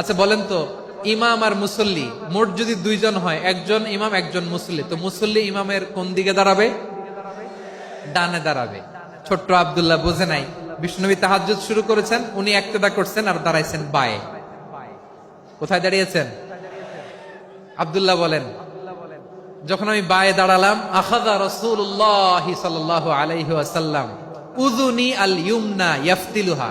আচ্ছা বলেন তো, ইমাম আর মুসল্লি, মোট যদি দুইজন হয়, একজন ইমাম, একজন মুসল্লি, তো মুসল্লি ইমামের কোন দিকে দাঁড়াবে? ডানে দাঁড়াবে। ছোট্ট আব্দুল্লাহ বুঝে নাই। বিষ্ণুনবী তাহাজ্জুদ শুরু করেছেন, উনি একতেদা করছেন আর দাঁড়াইছেন বায়ে। কোথায় দাঁড়িয়েছেন? আব্দুল্লাহ বলেন, যখন আমি বায়ে দাঁড়ালাম আখাদা রসুল্লাহ সাল্লাহ আলাইহি আসাল্লাম উদুনি আল ইউমনা ইয়াফতিলুহা।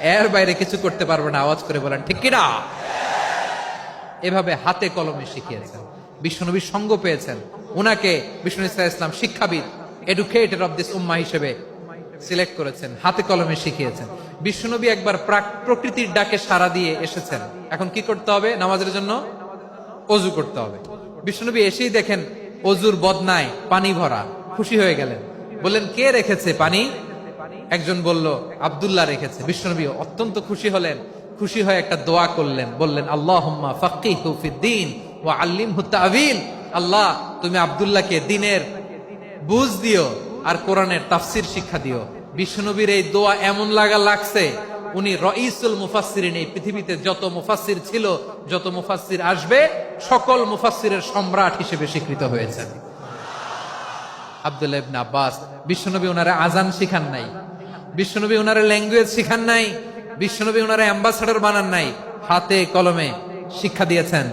এর বাইরে কিছু করতে পারবে না, আওয়াজ করে বলেন, ঠিক কিনা? এভাবে হাতে কলমে শিখিয়েছেন। বিশ্বনবীর সঙ্গ পেয়েছেন। ওনাকে বিষ্ণু ইসলাম শিক্ষাবিদ এডুকেটেড অব দিস উম্মা হিসেবে সিলেক্ট করেছেন, হাতে কলমে শিখিয়েছেন। বিশ্বনবী একবার প্রাক- প্রকৃতির ডাকে সাড়া দিয়ে এসেছেন। এখন কি করতে হবে? নামাজের জন্য অজু করতে হবে। বিষ্ণুনবী এসেই দেখেন অজুর বদনায় পানি ভরা, খুশি হয়ে গেলেন। বললেন, কে রেখেছে পানি? একজন বলল, আব্দুল্লাহ রেখেছে। বিষ্ণুনবী অত্যন্ত খুশি হলেন। খুশি হয়ে একটা দোয়া করলেন। বললেন আল্লাহ ফাকিহু ফিদ্দিন ওয়া আল্লিমহু তাবিল আল্লাহ, তুমি আব্দুল্লাহকে দিনের বুঝ দিও আর কোরআনের তাফসির শিক্ষা দিও। বিষ্ণুনবীর এই দোয়া এমন লাগা লাগছে, উনি রইসুল মুফাসসিরিন, এই পৃথিবীতে যত মুফাসসির ছিল, যত মুফাসসির আসবে, সকল মুফাসসিরের সম্রাট হিসেবে স্বীকৃত হয়েছেন। আব্দুল্লাহ আব্বাস, বিশ্বনবী ওনারা আজান শিখান নাই। বিশ্বনবী ওনারা ল্যাঙ্গুয়েজ শিখান নাই বিশ্বনবী ওনারা অ্যাম্বাসাডার বানান নাই হাতে কলমে শিক্ষা দিয়েছেন।